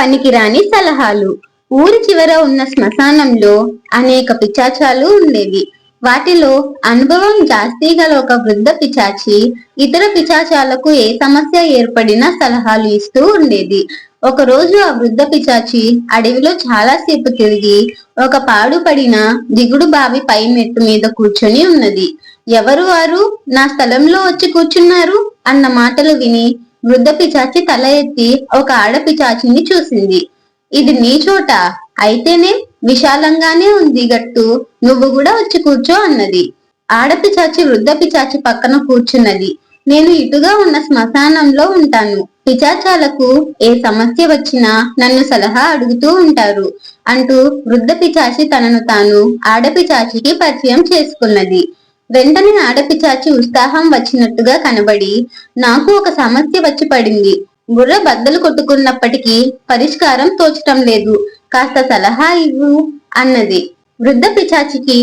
పనికిరాని సలహాలు. ఊరి చివర ఉన్న శ్మశానంలో అనేక పిచాచాలు ఉండేవి. వాటిలో అనుభవం జాస్తి గల ఒక వృద్ధ పిచాచి ఇతర పిచాచాలకు ఏ సమస్య ఏర్పడినా సలహాలు ఇస్తూ ఉండేది. ఒక రోజు ఆ వృద్ధ పిచాచి అడవిలో చాలా సేపు తిరిగి ఒక పాడుపడిన దిగుడు బావి పై మెట్టు మీద కూర్చొని ఉన్నది. ఎవరు వారు? నా స్థలంలో వచ్చి కూర్చున్నారు? అన్న మాటలు విని వృద్ధ పిచాచి తల ఎత్తి ఒక ఆడపిచాచిని చూసింది. ఇది నీ చోట. అయితేనే విశాలంగానే ఉంది గట్టు. నువ్వు కూడా వచ్చి కూర్చో అన్నది. ఆడపిచాచి వృద్ధ పిచాచి పక్కన కూర్చున్నది. నేను ఇటుగా ఉన్న శ్మశానంలో ఉంటాను. పిచాచాలకు ఏ సమస్య వచ్చినా నన్ను సలహా అడుగుతూ ఉంటారు అంటూ వృద్ధ పిచాచి తనను తాను ఆడపిచాచికి పరిచయం చేసుకున్నది. వెంటనే ఆడపిచాచి ఉత్సాహం వచ్చినట్టుగా కనబడి నాకు ఒక సమస్య వచ్చి పడింది. బుర్ర బద్దలు కొట్టుకున్నప్పటికీ పరిష్కారం తోచటం లేదు. కాస్త సలహా ఇవ్వు అన్నది. వృద్ధ పిచాచికి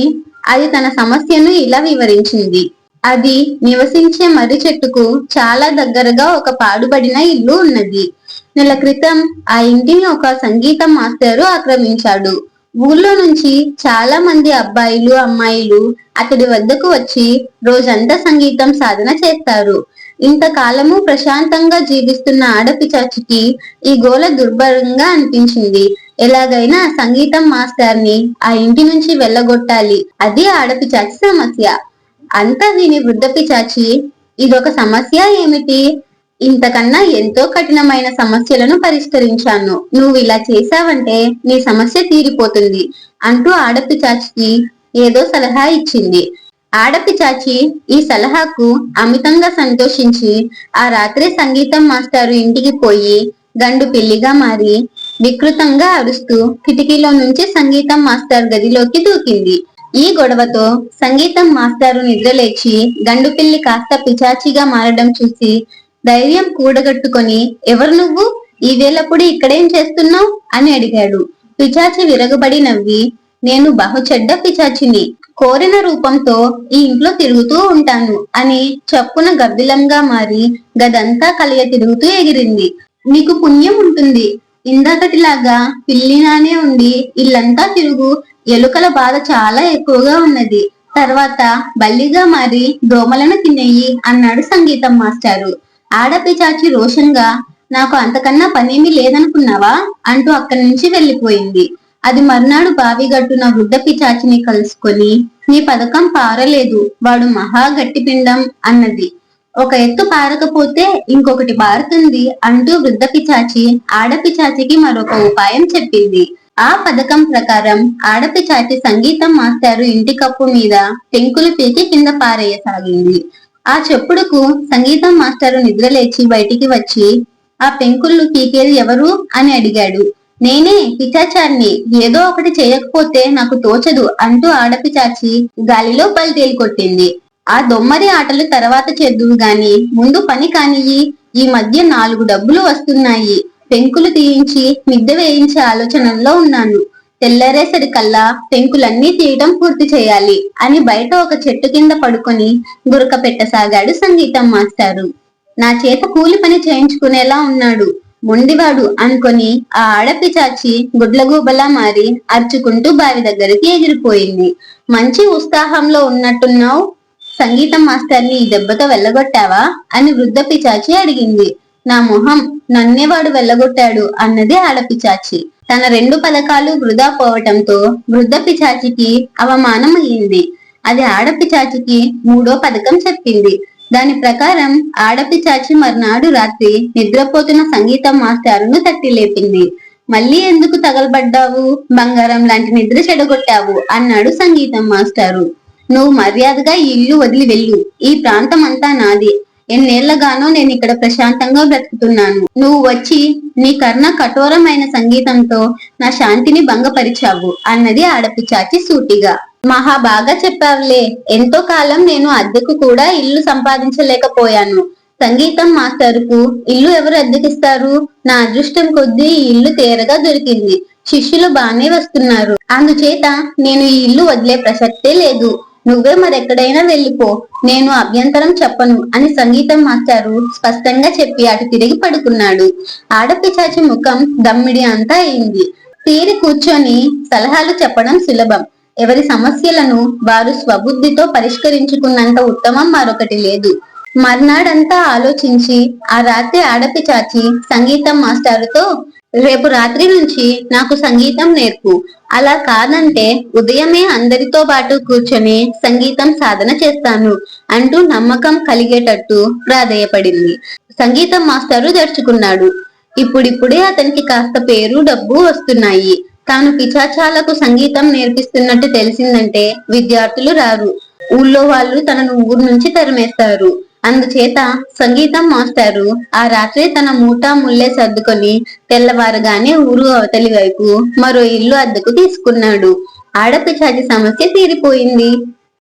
అది తన సమస్యను ఇలా వివరించింది. అది నివసించే మర్రి చెట్టుకు చాలా దగ్గరగా ఒక పాడుబడిన ఇల్లు ఉన్నది. నెల క్రితం ఆ ఇంటిని ఒక సంగీతం మాస్టరు ఆక్రమించాడు. ఊళ్ళో నుంచి చాలా మంది అబ్బాయిలు అమ్మాయిలు అతడి వద్దకు వచ్చి రోజంతా సంగీతం సాధన చేస్తారు. ఇంతకాలము ప్రశాంతంగా జీవిస్తున్న ఆడపిచాచికి ఈ గోల దుర్భరంగా అనిపించింది. ఎలాగైనా సంగీతం మాస్టర్ని ఆ ఇంటి నుంచి వెళ్ళగొట్టాలి. అది ఆడపిచాచి సమస్య. అంతా విని వృద్ధ పిచాచి ఇదొక సమస్య ఏమిటి? ఇంతకన్నా ఎంతో కఠినమైన సమస్యలను పరిష్కరించాను. నువ్వు ఇలా చేశావంటే నీ సమస్య తీరిపోతుంది అంటూ ఆడపిచాచికి ఏదో సలహా ఇచ్చింది. ఆడపిచాచి ఈ సలహాకు అమితంగా సంతోషించి ఆ రాత్రి సంగీతం మాస్టారు ఇంటికి పోయి గండు పిల్లిగా మారి వికృతంగా అరుస్తూ కిటికీలో నుంచి సంగీతం మాస్టర్ గదిలోకి దూకింది. ఈ గొడవతో సంగీతం మాస్టారు నిద్రలేచి గండు పిల్లి కాస్త పిచాచిగా మారడం చూసి ధైర్యం కూడగట్టుకొని ఎవరు నువ్వు? ఈ వేళప్పుడు ఇక్కడేం చేస్తున్నావు? అని అడిగాడు. పిచాచి విరగబడి నవ్వి నేను బహుచెడ్డ పిచాచిని కోరిన రూపంతో ఈ ఇంట్లో తిరుగుతూ ఉంటాను అని చప్పున గబ్బిలంగా మారి గదంతా కలియ తిరుగుతూ ఎగిరింది. నీకు పుణ్యం ఉంటుంది. ఇందాకటిలాగా పిల్లినానే ఉండి ఇల్లంతా తిరుగు. ఎలుకల బాధ చాలా ఎక్కువగా ఉన్నది. తర్వాత బల్లిగా మారి దోమలను తినేయి అన్నాడు సంగీతం మాస్టారు. ఆడపిచాచి రోషంగా నాకు అంతకన్నా పనేమీ లేదనుకున్నావా? అంటూ అక్కడి నుంచి వెళ్ళిపోయింది అది మర్నాడు బావిగట్టున వృద్ధ పిచాచిని కలుసుకొని నీ పథకం పారలేదు వాడు మహా గట్టి పిండం అన్నది. ఒక ఎత్తు పారకపోతే ఇంకొకటి పారుతుంది అంటూ వృద్ధ పిచాచి ఆడపిచాచికి మరొక ఉపాయం చెప్పింది. ఆ పథకం ప్రకారం ఆడపిచాచి సంగీతం మాస్టారు ఇంటి కప్పు మీద టెంకులు పీకి కింద పారేయసాగింది. ఆ చెప్పుడుకు సంగీతం మాస్టారు నిద్రలేచి బయటికి వచ్చి ఆ పెంకుళ్ళు పీకేది ఎవరు? అని అడిగాడు. నేనే పిచాచారిని ఏదో ఒకటి చేయకపోతే నాకు తోచదు అంటూ ఆడపిచాచి గాలిలో పల్తేలి కొట్టింది. ఆ దొమ్మరి ఆటలు తర్వాత చేద్దువు గాని ముందు పని కానియి ఈ మధ్య నాలుగు డబ్బులు వస్తున్నాయి. పెంకులు తీయించి మిద్దె వేయించే ఆలోచనల్లో ఉన్నాను. తెల్లరేసరికల్లా పెంకులన్నీ తీయటం పూర్తి చేయాలి అని బయట ఒక చెట్టు కింద పడుకొని గురక పెట్టసాగాడు సంగీతం మాస్టారు. నా చేత కూలి పని చేయించుకునేలా ఉన్నాడు. మొండివాడు అనుకొని ఆ ఆడపిచాచి గుడ్లగూబలా మారి అర్చుకుంటూ బావి దగ్గరికి ఎగిరిపోయింది. మంచి ఉత్సాహంలో ఉన్నట్టున్నావు? సంగీతం మాస్టర్ని ఈ దెబ్బతో వెళ్ళగొట్టావా? అని వృద్ధ పిచాచి అడిగింది. నా మొహం నన్నే వాడు వెళ్ళగొట్టాడు అన్నది ఆడపిచాచి తన రెండు పథకాలు వృధా పోవటంతో వృద్ధ పిచాచికి అవమానం అయింది అది ఆడపిచాచికి మూడో పథకం చెప్పింది. దాని ప్రకారం ఆడపిచాచి మర్నాడు రాత్రి నిద్రపోతున్న సంగీతం మాస్టారును తట్టి లేపింది. మళ్ళీ ఎందుకు తగలబడ్డావు? బంగారం లాంటి నిద్ర చెడగొట్టావు అన్నాడు సంగీతం మాస్టారు. నువ్వు మర్యాదగా ఈ ఇల్లు వదిలి వెళ్ళు. ఈ ప్రాంతం అంతా నాది. ఎన్నేళ్ళగానో నేను ఇక్కడ ప్రశాంతంగా బ్రతుకుతున్నాను. నువ్వు వచ్చి నీ కర్ణ కఠోరమైన సంగీతంతో నా శాంతిని భంగపరిచావు అన్నది ఆడపిచాచి సూటిగా. మహా బాగా చెప్పావులే. ఎంతో కాలం నేను అద్దెకు కూడా ఇల్లు సంపాదించలేకపోయాను. సంగీతం మాస్టర్కు ఇల్లు ఎవరు అద్దెకిస్తారు? నా అదృష్టం కొద్దీ ఈ ఇల్లు తేరగా దొరికింది. శిష్యులు బానే వస్తున్నారు. అందుచేత నేను ఈ ఇల్లు వదిలే ప్రసక్తే లేదు. నువ్వే మరెక్కడైనా వెళ్ళిపో. నేను అభ్యంతరం చెప్పను అని సంగీతం మాస్టారు స్పష్టంగా చెప్పి అటు తిరిగి పడుకున్నాడు. ఆడపిచాచి ముఖం దమ్మిడి అంతా అయింది. తీరి కూర్చొని సలహాలు చెప్పడం సులభం. ఎవరి సమస్యలను వారు స్వబుద్ధితో పరిష్కరించుకున్నంత ఉత్తమం మరొకటి లేదు. మర్నాడంతా ఆలోచించి ఆ రాత్రి ఆడపిచాచి సంగీతం మాస్టారుతో రేపు రాత్రి నుంచి నాకు సంగీతం నేర్పు. అలా కాదంటే ఉదయమే అందరితో పాటు కూర్చొని సంగీతం సాధన చేస్తాను అంటూ నమ్మకం కలిగేటట్టు ప్రాధేయపడింది. సంగీతం మాస్టారు జరుచుకున్నాడు ఇప్పుడిప్పుడే అతనికి కాస్త పేరు డబ్బు వస్తున్నాయి. తాను పిచాచాలకు సంగీతం నేర్పిస్తున్నట్టు తెలిసిందంటే విద్యార్థులు రారు. ఊళ్ళో వాళ్ళు తనను ఊరు నుంచి తరిమేస్తారు. అందుచేత సంగీతం మాస్టారు ఆ రాత్రి తన మూటా ముల్లే సర్దుకొని తెల్లవారుగానే ఊరు అవతలి వైపు మరో ఇల్లు అద్దెకు తీసుకున్నాడు. ఆడపిచాచి సమస్య తీరిపోయింది.